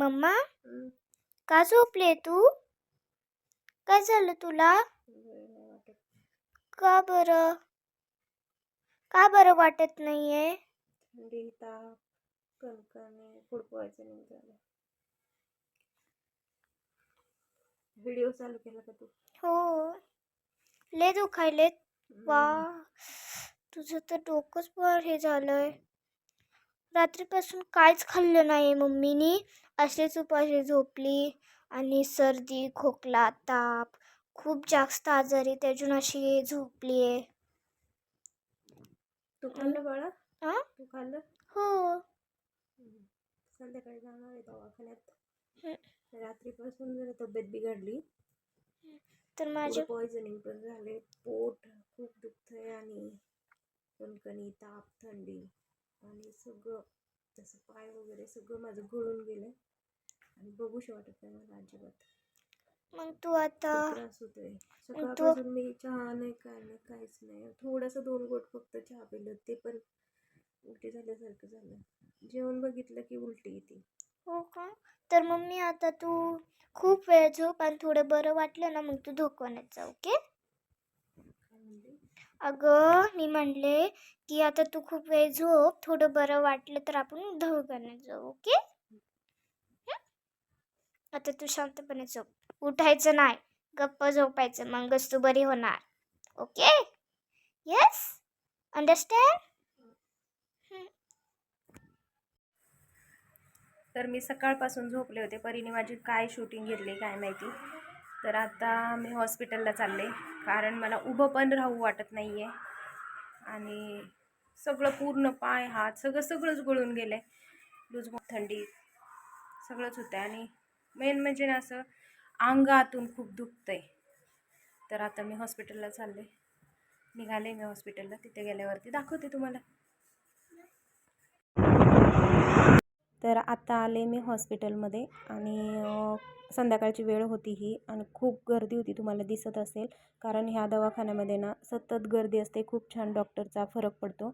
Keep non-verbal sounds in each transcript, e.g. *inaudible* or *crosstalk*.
Mamma. का झोपले तू? काय झालं तुला? नाही का बरं? का बरं वाटत नाहीये? थंडी ताप कणकण फूड पॉयझनिंग झालं. व्हिडिओ चालू केला का तू? हो. लय दुखायलेत. वा. तुझं तर डोकंच पण हे झालंय. रात्रीपासून काहीच खाल्लं नाही मम्मीनी. असेच उपाशी झोपली आणि सर्दी खोकला ताप खूप जास्त आजारी त्यातून अशी झोपली आहे. तू खाल्लं बाळा? आ? तू खाल्लं? हो. हम्म. संध्याकाळी जाणार आहे दवाखान्यात. रात्रीपासून जरा तब्येत बिघडली. तर माझ्या पॉयझनिंग पण झाले. पोट खूप दुखतंय आणि कणकणी ताप थंडी. आणि सगळं तसं पाय वगैरे सगळं माझं गळून गेलंय. आणि बघूशी वाटत नाही मला अजिबात. मग तू आता त्रास होतोय. सकाळपासून मी चहा नाही काय नाही काहीच नाही. थोडंसं दोन गोट फक्त चहा पिलं ते पण उलटी झाल्यासारखं झालं. जेवण बघितलं की उलटी येते. हो का? तर मम्मी आता तू खूप वेळ झोप आणि थोडं बरं वाटलं ना मग तू धोकवण्यात जा ओके? अगं मी म्हणले की आता तू खूप वेळ झोप थोडं बरं वाटलं तर आपण दवाखान्यात जाऊ ओके? आता तू शांतपणे झोप. उठायचं नाही गप्प झोपायचं मगच तू बरी होणार ओके? येस अंडरस्टँड तर मी सकाळपासून झोपले होते. परीने माझी काय शूटिंग घेतली काय माहिती? तर आता मी हॉस्पिटलला चालले. कारण मला उभं पण राहू वाटत नाही आहे आणि सगळं पूर्ण पाय हात सगळं सगळंच गळून गेलं आहे लूज थंडी सगळंच होतं आहे आणि मेन म्हणजे ना असं अंगातून खूप दुखतं आहे तर आता मी हॉस्पिटलला चालले. निघाले मी हॉस्पिटलला. तिथे गेल्यावरती दाखवते तुम्हाला. तर आत्ता आले मी हॉस्पिटलमध्ये आणि संध्याकाळची वेळ होती ही आणि खूप गर्दी होती तुम्हाला दिसत असेल. कारण ह्या दवाखान्यामध्ये ना सतत गर्दी असते खूप छान डॉक्टरचा फरक पडतो.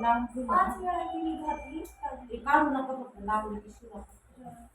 लावून ठेवू पाच नका. वेळा केली घातली चालते. ते काढू नका फक्त लावली की सुरुवात करा.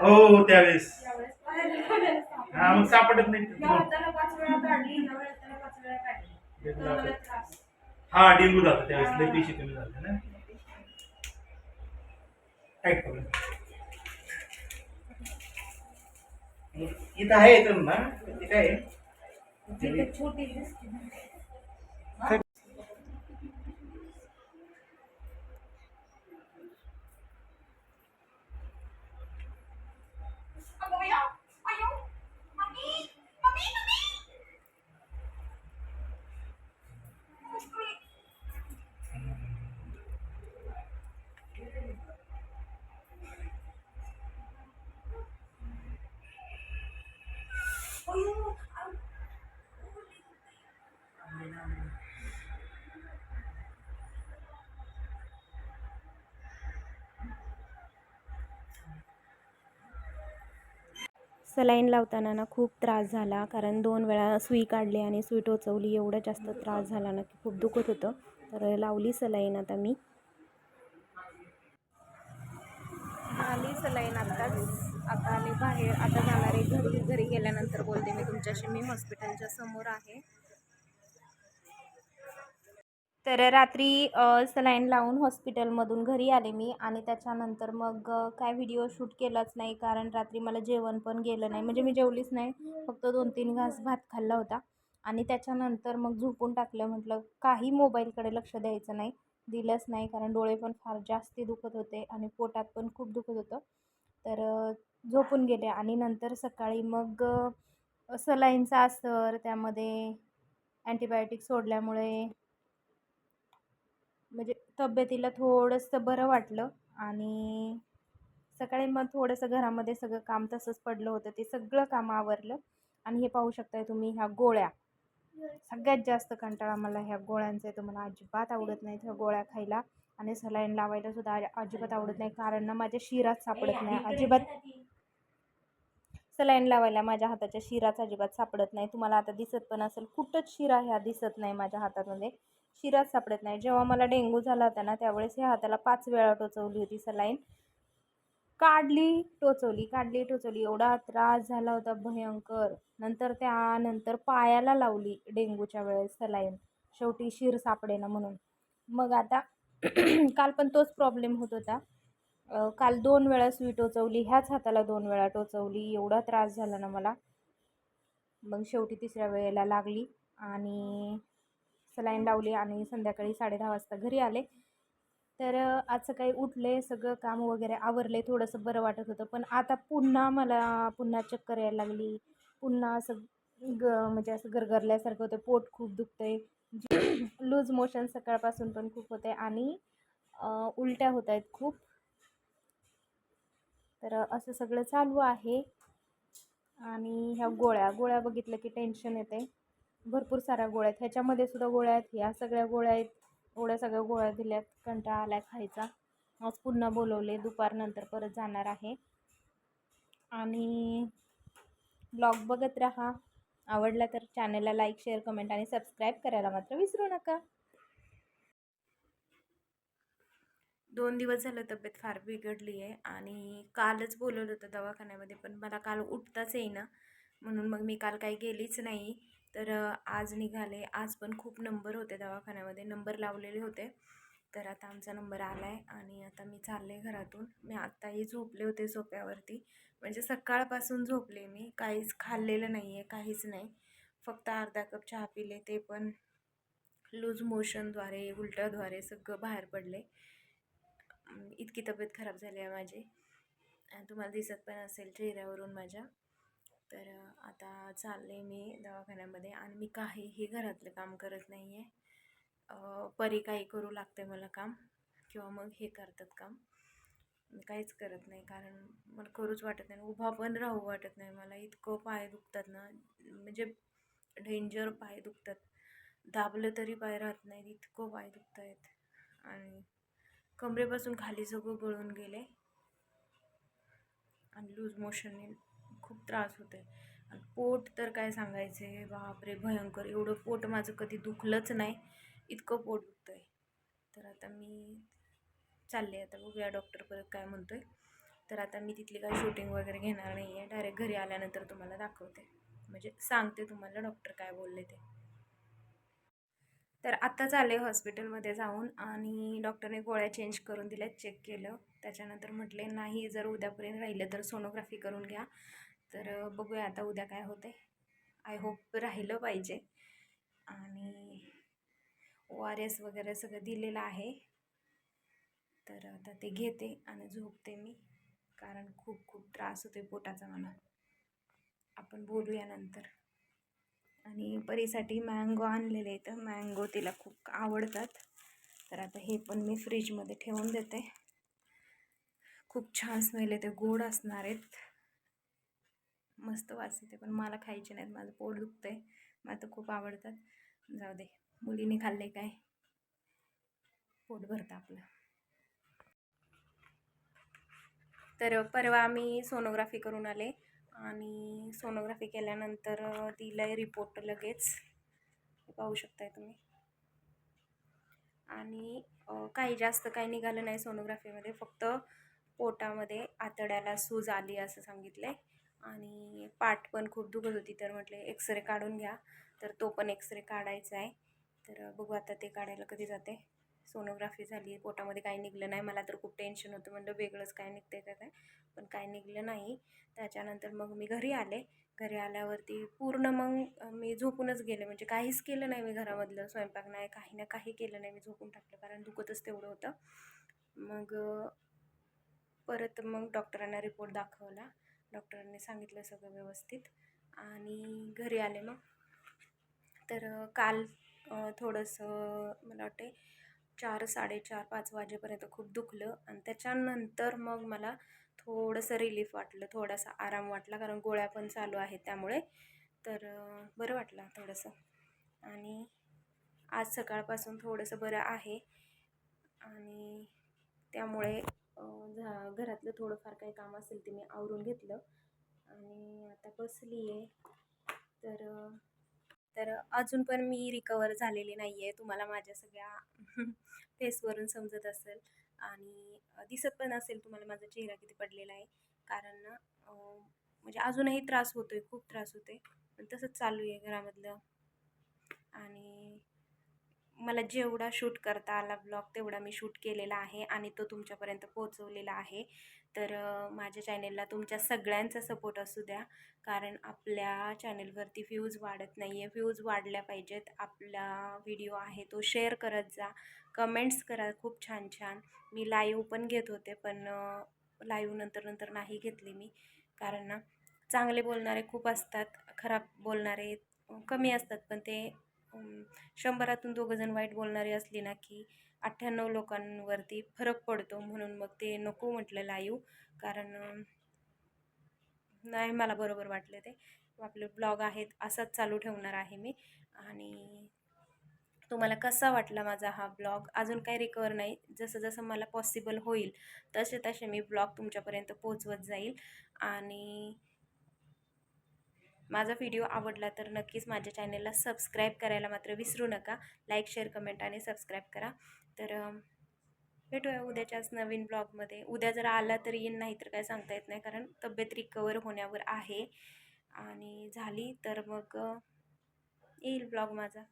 हो त्यावेळेस. हा मग सापडत नाही हा डेंगू झाला त्यावेळेस. लय पेशी कमी झाले ना. टाईट पकडा. इथं आहे तर ना ते काय आहे? सलाईन लावताना ना खूप त्रास झाला. कारण दोन वेळा सुई काढली आणि सुई टोचवली एवढा जास्त त्रास झाला ना की खूप दुखत होतं. तर लावली सलाईन आता मी. आली सलाईन आत्ताच. आता आले बाहेर आता जाणार आहे घरी. घरी गेल्यानंतर बोलते मी तुमच्याशी. मी हॉस्पिटलच्या समोर आहे. तर रात्री सलाईन लावून हॉस्पिटलमधून घरी आले मी आणि त्याच्यानंतर मग काय व्हिडिओ शूट केलाच नाही कारण रात्री मला जेवण पण गेलं नाही. म्हणजे मी जेवलीच नाही. फक्त दोन तीन घास भात खाल्ला होता आणि त्याच्यानंतर मग झोपून टाकलं. म्हटलं काही मोबाईलकडे लक्ष द्यायचं नाही. दिलंच नाही कारण डोळे पण फार जास्ती दुखत होते आणि पोटात पण खूप दुखत होतं. तर झोपून गेले आणि नंतर सकाळी मग सलाईनचा असर त्यामध्ये अँटीबायोटिक सोडल्यामुळे म्हणजे तब्येतीला थोडंसं बरं वाटलं आणि सकाळी मग थोडंसं घरामध्ये सगळं काम तसंच पडलं होतं ते सगळं काम आवरलं. आणि हे पाहू शकताय तुम्ही ह्या गोळ्या. सगळ्यात जास्त कंटाळा मला ह्या गोळ्यांचा येतो. मला अजिबात आवडत नाहीत ह्या गोळ्या खायला. आणि सलाईन लावायला सुद्धा अजिबात आवडत नाही. कारण ना माझ्या शिरात सापडत नाही. अजिबात सलाईन लावायला माझ्या हाताच्या शिराच अजिबात सापडत नाही. तुम्हाला आता दिसत पण असेल. कुठंच शिरा ह्या दिसत नाही माझ्या हातामध्ये. शिराच सापडत नाही. जेव्हा मला डेंगू झाला होता ना त्यावेळेस ह्या हाताला पाच वेळा टोचवली होती सलाईन काढली टोचवली काढली टोचवली. एवढा त्रास झाला होता भयंकर. नंतर त्यानंतर पायाला लावली डेंगूच्या वेळेस सलाईन शेवटी शिर सापडेना म्हणून. मग आता *clears throat* काल पण तोच प्रॉब्लेम होत होता. काल दोन वेळा सुई टोचवली ह्याच हाताला दोन वेळा टोचवली. एवढा त्रास झाला ना मला. मग शेवटी तिसऱ्या वेळेला लागली. आणि सलाईन लावली आणि संध्याकाळी साडे दहा वाजता घरी आले. तर आज सकाळी उठले सगळं काम वगैरे आवरले थोडंसं बरं वाटत होतं. पण आता पुन्हा मला पुन्हा चक्कर यायला लागली. पुन्हा असं ग म्हणजे असं गरगरल्यासारखं होतं पोट खूप दुखतंय. *clears throat* लूज मोशन सकाळपासून पण खूप होते आणि उलट्या होत आहेत खूप. तर असं सगळं चालू आहे. आणि ह्या गोळ्या गोळ्या बघितलं की टेन्शन येते भरपूर साऱ्या गोळ्या आहेत. ह्याच्यामध्ये सुद्धा गोळ्या आहेत. ह्या सगळ्या गोळ्या आहेत. एवढ्या सगळ्या गोळ्या दिल्यात. कंटाळा आलाय खायचा. आज पुन्हा बोलवले. दुपारनंतर परत जाणार आहे. आणि ब्लॉग बघत राहा. आवडला तर चॅनलला लाईक शेअर कमेंट आणि सबस्क्राईब करायला मात्र विसरू नका. दोन दिवस झालं तब्येत फार बिघडली आहे आणि कालच बोलवलं होतं दवाखान्यामध्ये पण मला काल उठताच येईना. म्हणून मग मी काल काही गेलीच नाही. तर आज निघाले. आज पण खूप नंबर होते दवाखान्यामध्ये. नंबर लावलेले होते. तर आता आमचा नंबर आला आहे आणि आता मी चालले घरातून. मी आत्ताही झोपले होते सोप्यावरती म्हणजे सकाळपासून झोपले मी. काहीच खाल्लेलं नाही आहे काहीच नाही. फक्त अर्धा कप चहा पिले. ते पण लूज मोशनद्वारे उलट्याद्वारे सगळं बाहेर पडले. इतकी तब्येत खराब झाली आहे माझी. तुम्हाला दिसत पण असेल चेहऱ्यावरून माझ्या. तर आता चालले मी दवाखान्यामध्ये आणि मी काहीही घरातलं काम करत नाही आहे परी काही करू लागते मला काम किंवा मग हे करतात काम. मी काहीच करत नाही कारण मला करूच वाटत नाही. उभा पण राहू वाटत नाही मला. इतकं पाय दुखतात ना म्हणजे डेंजर पाय दुखतात. दाबलं तरी पाय राहत नाहीत इतकं पाय दुखत आहेत आणि कमरेपासून खाली सगळं गळून गेले आणि लूज मोशनने खूप त्रास होते आणि पोट तर काय सांगायचे बापरे भयंकर. एवढं पोट माझं कधी दुखलंच नाही इतकं पोट दुखतं आहे तर आता मी चालले आता बघूया डॉक्टर परत काय म्हणतो आहे तर आता मी तिथली काय शूटिंग वगैरे घेणार नाही आहे डायरेक्ट घरी आल्यानंतर तुम्हाला दाखवते. म्हणजे सांगते तुम्हाला डॉक्टर काय बोलले ते. तर आत्ताच आले हॉस्पिटलमध्ये जाऊन आणि डॉक्टरने गोळ्या चेंज करून दिल्या चेक केलं. त्याच्यानंतर म्हटले नाही जर उद्यापर्यंत राहिलं तर सोनोग्राफी करून घ्या. तर बघूया आता उद्या काय होते आय होप राहिलं पाहिजे. आणि ओ आर एस वगैरे सगळं दिलेलं आहे. तर आता ते घेते आणि झोपते मी. कारण खूप खूप त्रास होते पोटाचा मला आपण बोलूया नंतर. आणि परीसाठी मँगो आणलेले आहेत. मँगो तिला खूप आवडतात. तर आता हे पण मी फ्रीजमध्ये ठेवून देते. खूप छान स्मेल येते गोड असणार आहेत. मस्त वास येते पण मला खायचे नाहीत. माझं पोट दुखतं आहे मला तर खूप आवडतात. जाऊ दे. मुलीने खाल्ले काय? पोट भरतं आपलं. तर परवा मी सोनोग्राफी करून आले. आणि सोनोग्राफी केल्यानंतर तिला रिपोर्ट लगेच. पाहू शकताय तुम्ही. आणि काही जास्त काही निघालं नाही सोनोग्राफीमध्ये. फक्त पोटामध्ये आतड्याला सूज आली असं सांगितलं आहे आणि पाठ पण खूप दुखत होती तर म्हटले एक्सरे काढून घ्या. तर तो पण एक्सरे काढायचा आहे. तर बघू आता ते काढायला कधी जाते. सोनोग्राफी झाली पोटामध्ये काही निघलं नाही. मला तर खूप टेन्शन होतं. म्हणलं वेगळंच काय निघतंय का काय? पण काय निघलं नाही. त्याच्यानंतर मग मी घरी आले. घरी आल्यावरती पूर्ण मग मी झोपूनच गेले. म्हणजे काहीच केलं नाही मी घरामधलं. स्वयंपाक नाही काही ना काही केलं नाही मी झोपून टाकलं. कारण दुखतच तेवढं होतं. मग परत मग डॉक्टरांना रिपोर्ट दाखवला. डॉक्टरांनी सांगितलं सगळं व्यवस्थित. आणि घरी आले मग. तर काल थोडंसं मला वाटते चार साडेचार पाच वाजेपर्यंत खूप दुखलं. आणि त्याच्यानंतर मग मला थोडंसं रिलीफ वाटलं. थोडासा आराम वाटला कारण गोळ्या पण चालू आहेत त्यामुळे. तर बरं वाटलं थोडंसं. आणि आज सकाळपासून थोडंसं बरं आहे. आणि त्यामुळे झा घरातलं थोडंफार काही काम असेल ते मी आवरून घेतलं. आणि आता बसली आहे. तर तर अजून पण मी रिकवर झालेली नाही आहे. तुम्हाला माझ्या सगळ्या *laughs* फेसवरून समजत असेल. आणि दिसत पण असेल तुम्हाला माझा चेहरा किती पडलेला आहे. कारण म्हणजे अजूनही त्रास होतो आहे खूप त्रास होतो आहे पण तसंच चालू आहे घरामधलं. आणि मला जेवढा शूट करता आला ब्लॉग तेवढा मी शूट केलेला आहे आणि तो तुमच्यापर्यंत पोहोचवलेला आहे. तर माझ्या चॅनेलला तुमच्या सगळ्यांचा सपोर्ट असू द्या कारण आपल्या चॅनेलवरती व्ह्यूज वाढत नाही आहे व्ह्यूज वाढल्या पाहिजेत. आपला व्हिडिओ आहे तो शेअर करत जा. कमेंट्स करा खूप छान छान मी लाईव्ह पण घेत होते पण लाईव्ह नंतर नंतर नाही घेतली मी. कारण ना चांगले बोलणारे खूप असतात खराब बोलणारे कमी असतात पण ते शंभरातून दोघंजण वाईट बोलणारे असली ना की अठ्ठ्याण्णव लोकांवरती फरक पडतो म्हणून मग ते नको म्हटलं लाईव्ह कारण नाही मला बरोबर वाटलं ते. आपले ब्लॉग आहेत असाच चालू ठेवणार आहे मी. आणि तुम्हाला कसा वाटला माझा हा ब्लॉग? अजून काही रिकवर नाही. जसं जसं मला पॉसिबल होईल तसे तसे मी ब्लॉग तुमच्यापर्यंत पोचवत जाईल. आणि माझा व्हिडिओ आवडला तर नक्कीच माझ्या चॅनेलला सबस्क्राईब करायला मात्र विसरू नका. लाईक शेअर कमेंट आणि सबस्क्राईब करा. तर भेटूया उद्याच्याच नवीन ब्लॉगमध्ये उद्या जर आला तर येईन नाही तर काय सांगता येत नाही कारण तब्येत रिकवर होण्यावर आहे. आणि झाली तर मग येईल ब्लॉग माझा.